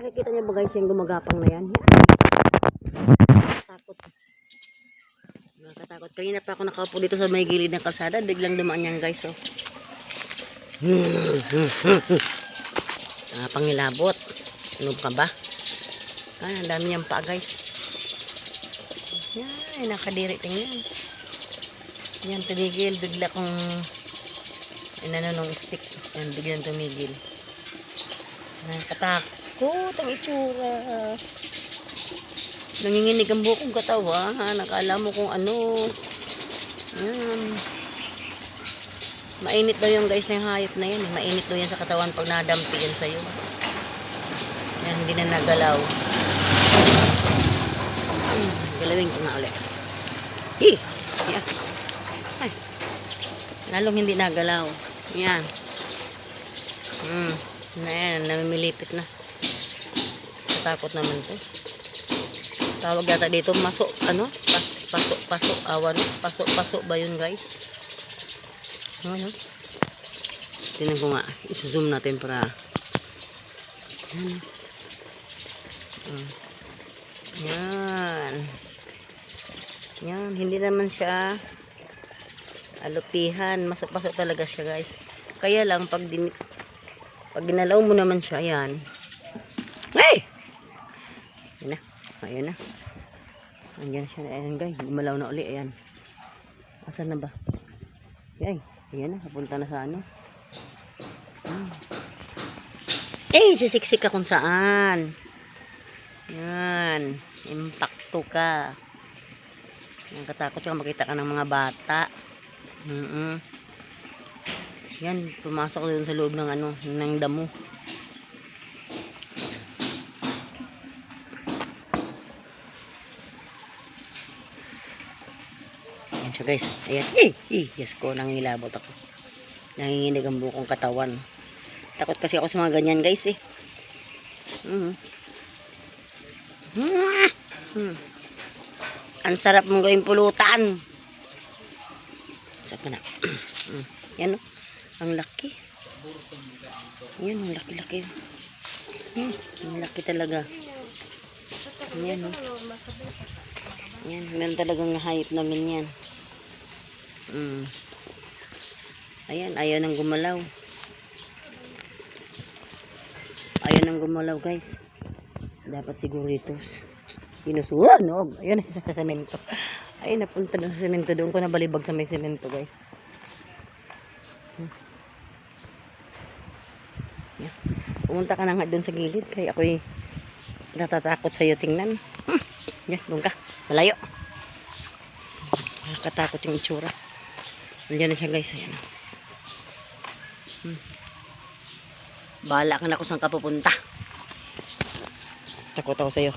Nakikita niyo ba guys yung gumagapang na yan? Takot. Nakakatakot. Kanina pa ako nakaupo dito sa may gilid ng kalsada. Biglang dumaan yan guys. Oh. ah, pangilabot. Ano ka ba? Ah, ang dami niyang pa guys. Yan, nakadiri tingnan. Yan, tumigil. Bigla kong inano nung stick. Yan, biglang tumigil. Nakatakot ang itsura. Nanginginig ang bukong katawan. Nakala mo kung ano. Yan. Mainit daw yung guys ng hayop na yan. eh. Mainit daw yan sa katawan pag nadampi yan sa'yo. Yan, hindi na nagalaw. Hmm, galawin ko nga ulit. Eh! Ay. Lalong hindi nagalaw. Yan. Hmm. Na yan, namimilipit na. Natakot naman to. Tawag yata dito, maso, ano? Pas, paso, paso, awan, paso, paso ba yun guys? Ano? Tingnan ko nga, isusum natin para yan. Hmm. Yan. Yan, hindi naman siya alutihan. Masok-pasok talaga siya, guys. Kaya lang, pag, din, pag ginalaw mo naman siya, yan. Hey! Na. Ayan na. Ayan siya. Ayan, guys. Gumalaw na uli. Ayan. Asan na ba? Ayan. Ayan na. Kapunta na sa ano. Hmm. Eh, sisiksik ka kung saan. Yan. Impacto ka. Yan, katakot ka makita ka ng mga bata. -mm. Yan, pumasok doon sa loob ng ano, ng damo. Siya guys. Ayan. Eh, eh, yes ko, nangingilabot ako. Nanginginig ang bukong katawan. Takot kasi ako sa mga ganyan guys eh. Mm. Hmm. Ang sarap mong gawing pulutan. Saan ka na? Hmm. Yan o. Ang laki. Yan, ang laki-laki. Hmm. Ang laki talaga. Yan o. Yan, meron talagang hype namin yan. Hmm. Ayan, ayaw nang gumalaw. Ayaw nang gumalaw guys. Dapat siguro ito. Sinusuhan, no? Ayun, sa semento. Ay, napunta na sa semento. Doon ko nabalibag sa may semento, guys. Hmm. Yan. Pumunta ka na nga doon sa gilid. Kaya ako'y natatakot sa'yo tingnan. Hmm. Yan, doon ka. Malayo. Nakakatakot yung itsura. Nandiyan na siya, guys. Ayan. Hmm. Bahala ka na kung saan ka pupunta. Takot ako sa'yo.